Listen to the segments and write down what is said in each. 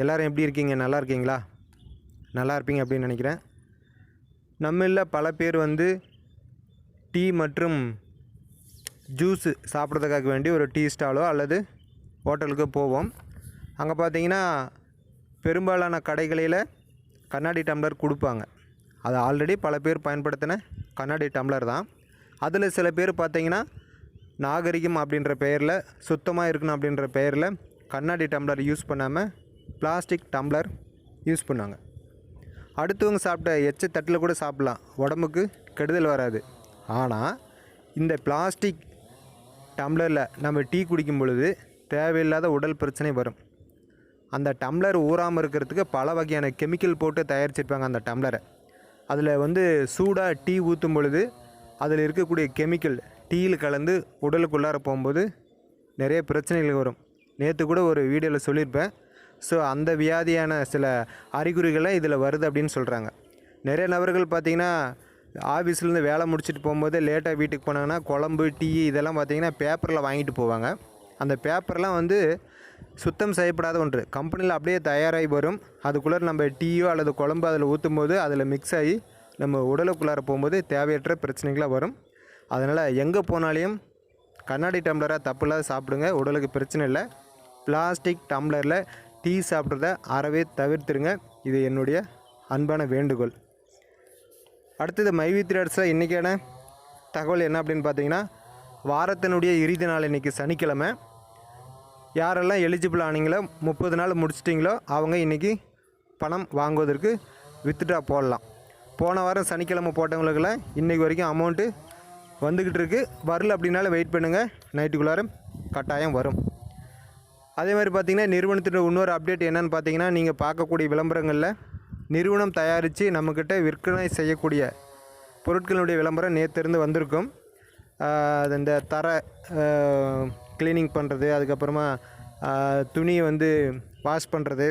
எல்லோரும் எப்படி இருக்கீங்க? நல்லா இருக்கீங்களா? நல்லா இருப்பீங்க அப்படின்னு நினைக்கிறேன். நம்மளில் பல பேர் வந்து டீ மற்றும் ஜூஸு சாப்பிட்றதுக்காக வேண்டி ஒரு டீ ஸ்டாலோ அல்லது ஹோட்டலுக்கு போவோம். அங்கே பார்த்தீங்கன்னா பெரும்பாலான கடைகளில் கண்ணாடி டம்ளர் கொடுப்பாங்க. அது ஆல்ரெடி பல பேர் பயன்படுத்தின கண்ணாடி டம்ளர் தான். அதில் சில பேர் பார்த்தீங்கன்னா நாகரிகம் அப்படின்ற பெயரில் சுத்தமாக இருக்கணும் அப்படின்ற பெயரில் கண்ணாடி டம்ளர் யூஸ் பண்ணாமல் பிளாஸ்டிக் டம்ளர் யூஸ் பண்ணாங்க அடுத்தவங்க சாப்பிட்ட எச்ச தட்டில் கூட சாப்பிட்லாம். உடம்புக்கு கெடுதல் வராது. ஆனால் இந்த பிளாஸ்டிக் டம்ளரில் நம்ம டீ குடிக்கும் பொழுது தேவையில்லாத உடல் பிரச்சனை வரும். அந்த டம்ளர் ஊறாமல் இருக்கிறதுக்கு பல வகையான கெமிக்கல் போட்டு தயாரிச்சிருப்பாங்க அந்த டம்ளரை. அதில் வந்து சூடாக டீ ஊற்றும் பொழுது அதில் இருக்கக்கூடிய கெமிக்கல் டீயில் கலந்து உடலுக்குள்ளார போகும்போது நிறைய பிரச்சனைகள் வரும். நேற்று கூட ஒரு வீடியோவில் சொல்லியிருப்பேன். ஸோ அந்த வியாதியான சில அறிகுறிகளை இதில் வருது அப்படின்னு சொல்கிறாங்க நிறைய நபர்கள் பார்த்திங்கன்னா ஆஃபீஸ்லேருந்து வேலை முடிச்சுட்டு போகும்போது லேட்டாக வீட்டுக்கு போனாங்கன்னா குழம்பு டீ இதெல்லாம் பார்த்திங்கன்னா பேப்பரில் வாங்கிட்டு போவாங்க. அந்த பேப்பர்லாம் வந்து சுத்தம் செய்யப்படாத ஒன்று. கம்பெனியில் அப்படியே தயாராகி வரும். அதுக்குள்ளே நம்ம டீயோ அல்லது குழம்பு அதில் ஊற்றும் போது அதில் மிக்ஸ் ஆகி நம்ம உடலுக்குள்ளார போகும்போது தேவையற்ற பிரச்சனைகளாக வரும். அதனால் எங்கே போனாலையும் கண்ணாடி டம்ளராக தப்பு இல்லாத சாப்பிடுங்க. உடலுக்கு பிரச்சனை இல்லை. பிளாஸ்டிக் டம்ளரில் டீ சாப்பிட்றத அறவே தவிர்த்துருங்க. இது என்னுடைய அன்பான வேண்டுகோள். அடுத்தது மைவி த்ரெட்ஸில் இன்றைக்கான தகவல் என்ன அப்படின்னு பார்த்தீங்கன்னா வாரத்தினுடைய இறுதி நாள் இன்றைக்கி சனிக்கிழமை. யாரெல்லாம் எலிஜிபிள் ஆனீங்களோ முப்பது நாள் முடிச்சிட்டிங்களோ அவங்க இன்றைக்கி பணம் வாங்குவதற்கு வித்துட்டா போடலாம். போன வாரம் சனிக்கிழமை போட்டவங்களுக்குலாம் இன்றைக்கி வரைக்கும் அமௌண்ட்டு வந்துக்கிட்டு இருக்குது வரல அப்படின்னாலும் வெயிட் பண்ணுங்கள் நைட்டுக்குள்ளார கட்டாயம் வரும். அதே மாதிரி பார்த்திங்கன்னா நிறுவனத்தோட இன்னொரு அப்டேட் என்னென்னு பார்த்தீங்கன்னா நீங்கள் பார்க்கக்கூடிய விளம்பரங்களில் நிறுவனம் தயாரித்து நம்மக்கிட்ட விற்பனை செய்யக்கூடிய பொருட்களுடைய விளம்பரம் நேற்றிருந்து வந்திருக்கும். அது இந்த தர க்ளீனிங் பண்ணுறது அதுக்கப்புறமா துணியை வந்து வாஷ் பண்ணுறது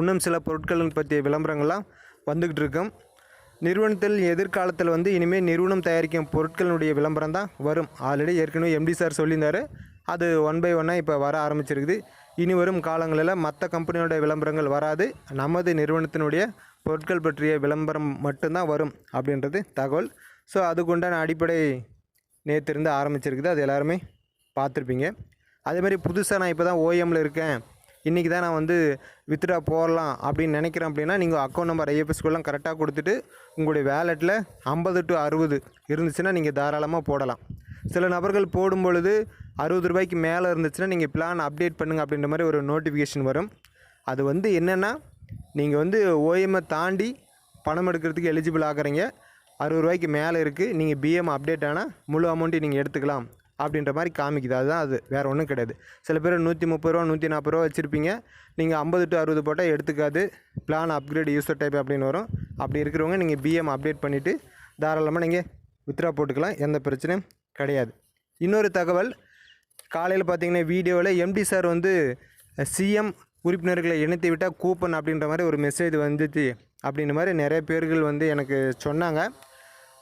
இன்னும் சில பொருட்கள் பற்றிய விளம்பரங்கள்லாம் வந்துக்கிட்டு இருக்கும். நிறுவனத்தில் எதிர்காலத்தில் வந்து இனிமேல் நிறுவனம் தயாரிக்கும் பொருட்களினுடைய விளம்பரம் தான் வரும். ஆல்ரெடி ஏற்கனவே எம்டி சார் சொல்லியிருந்தார். அது ஒன் பை ஒன்னாக இப்போ வர ஆரம்பிச்சிருக்குது. இனி வரும் காலங்களில் மற்ற கம்பெனியோட விளம்பரங்கள் வராது. நமது நிறுவனத்தினுடைய பொருட்கள் பற்றிய விளம்பரம் மட்டும்தான் வரும் அப்படின்றது தகவல். ஸோ அதுக்குண்டான அடிப்படை நேற்றிருந்து ஆரம்பிச்சிருக்குது. அது எல்லாருமே பார்த்துருப்பீங்க. அதே மாதிரி புதுசாக நான் இப்போ தான் ஓஎம்மில் இருக்கேன். இன்றைக்கி தான் நான் வந்து வித்ட்ரா போடலாம் அப்படின்னு நினைக்கிறேன் அப்படின்னா நீங்கள் அக்கௌண்ட் நம்பர் ஐஎஃப்எஸ்குலாம் கரெக்டாக கொடுத்துட்டு உங்களுடைய வேலெட்டில் ஐம்பது டு அறுபது இருந்துச்சுன்னா நீங்கள் தாராளமாக போடலாம். சில நபர்கள் போடும் பொழுது அறுபது ரூபாய்க்கு மேலே இருந்துச்சுன்னா நீங்கள் பிளான் அப்டேட் பண்ணுங்கள் அப்படின்ற மாதிரி ஒரு நோட்டிஃபிகேஷன் வரும். அது வந்து என்னென்னா நீங்கள் வந்து ஓஎம்ஐ தாண்டி பணம் எடுக்கிறதுக்கு எலிஜிபிள் ஆகுறீங்க. அறுபது ரூபாய்க்கு மேலே இருக்குது நீங்கள் பிஎம் அப்டேட் ஆனால் முழு அமௌண்ட்டையும் நீங்கள் எடுத்துக்கலாம் அப்படின்ற மாதிரி காமிக்குது. அதுதான் அது வேறு ஒன்றும் கிடையாது. சில பேர் நூற்றி முப்பது ரூபா நூற்றி நாற்பது ரூபா வச்சுருப்பீங்க. நீங்கள் ஐம்பது டு அறுபது போட்டால் எடுத்துக்காது. பிளான் அப்கிரேட் யூஸர் டைப் அப்படின்னு வரும். அப்படி இருக்கிறவங்க நீங்கள் பிஎம் அப்டேட் பண்ணிவிட்டு தாராளமாக நீங்கள் வித்ரா போட்டுக்கலாம். எந்த பிரச்சனையும் கிடையாது. இன்னொரு தகவல் காலையில் பார்த்தீங்கன்னா வீடியோவில் எம்டி சார் வந்து சிஎம் உறுப்பினர்களை இணைத்து விட்டால் கூப்பன் அப்படின்ற மாதிரி ஒரு மெசேஜ் வந்துச்சு அப்படின்ற மாதிரி நிறைய பேர்கள் வந்து எனக்கு சொன்னாங்க.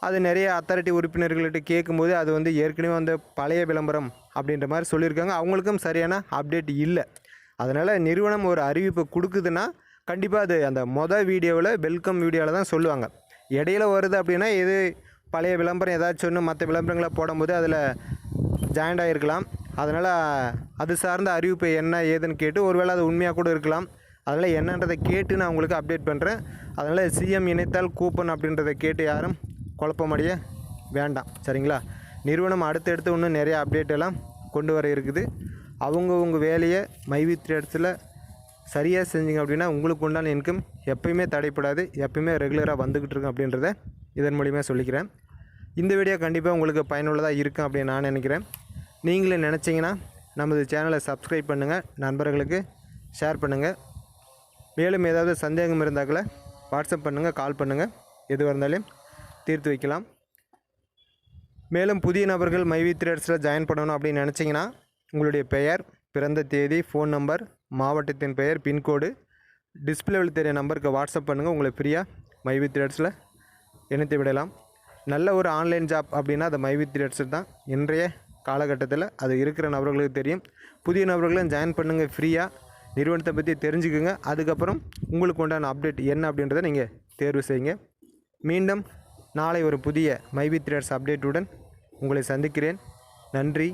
அது நிறைய அத்தாரிட்டி உறுப்பினர்கள்ட்ட கேட்கும்போது அது வந்து ஏற்கனவே வந்து பழைய விளம்பரம் அப்படின்ற மாதிரி சொல்லியிருக்காங்க. அவங்களுக்கும் சரியான அப்டேட் இல்லை. அதனால் நிறுவனம் ஒரு அறிவிப்பை கொடுக்குதுன்னா கண்டிப்பாக அது அந்த மொதல் வீடியோவில் வெல்கம் வீடியோவில் தான் சொல்லுவாங்க. இடையில வருது அப்படின்னா இது பழைய விளம்பரம் ஏதாச்சும் ஒன்று மற்ற விளம்பரங்களை போடும்போது அதில் ஜாயிண்ட் ஆகிருக்கலாம் அதனால் அது சார்ந்த அறிவிப்பு என்ன ஏதுன்னு கேட்டு ஒருவேளை அது உண்மையாக கூட இருக்கலாம். அதனால் என்னன்றதை கேட்டு நான் உங்களுக்கு அப்டேட் பண்ணுறேன் அதனால் சிஎம் இணைத்தால் கூப்பன் அப்படின்றத கேட்டு யாரும் குழப்பமடைய வேண்டாம். சரிங்களா? நிறுவனம் அடுத்தடுத்து இன்னும் நிறைய அப்டேட் எல்லாம் கொண்டு வர இருக்குது. அவங்கவுங்க வேலையை மைவித்திர இடத்துல சரியாக செஞ்சீங்க அப்படின்னா உங்களுக்கு உண்டான இன்கம் எப்பயுமே தடைப்படாது எப்பயுமே ரெகுலராக வந்துக்கிட்டு இருக்கும் அப்படின்றத இதன் மூலிமா சொல்லிக்கிறேன். இந்த வீடியோ கண்டிப்பாக உங்களுக்கு பயனுள்ளதாக இருக்கும் அப்படின்னு நான் நினைக்கிறேன். நீங்களே நினச்சிங்கன்னா நமது சேனலை சப்ஸ்கிரைப் பண்ணுங்கள் நண்பர்களுக்கு ஷேர் பண்ணுங்கள் மேலும் ஏதாவது சந்தேகம் இருந்தாக்கள வாட்ஸ்அப் பண்ணுங்கள் கால் பண்ணுங்கள் எதுவாக இருந்தாலும் தீர்த்து வைக்கலாம். மேலும் புதிய நபர்கள் மைவி த்ரேட்ஸில் ஜாயின் பண்ணணும் அப்படின்னு நினச்சிங்கன்னா உங்களுடைய பெயர் பிறந்த தேதி ஃபோன் நம்பர் மாவட்டத்தின் பெயர் பின்கோடு டிஸ்பிளேவில் தெரிய நம்பருக்கு வாட்ஸ்அப் பண்ணுங்கள் உங்களை ஃப்ரீயாக மைவி த்ரேட்ஸில் இணைத்து விடலாம். நல்ல ஒரு ஆன்லைன் ஜாப் அப்படின்னா அது மைவி த்ரெட்ஸ் தான். இன்றைய காலகட்டத்தில் அது இருக்கிற நபர்களுக்கு தெரியும். புதிய நபர்களும் ஜாயின் பண்ணுங்கள் ஃப்ரீயாக நிறுவனத்தை பற்றி தெரிஞ்சுக்குங்க. அதுக்கப்புறம் உங்களுக்கு உண்டான அப்டேட் என்ன அப்படின்றத நீங்கள் தேர்வு செய்யுங்க. மீண்டும் நாளை ஒரு புதிய மைவி த்ரேட்ஸ் அப்டேட்டுடன் உங்களை சந்திக்கிறேன். நன்றி.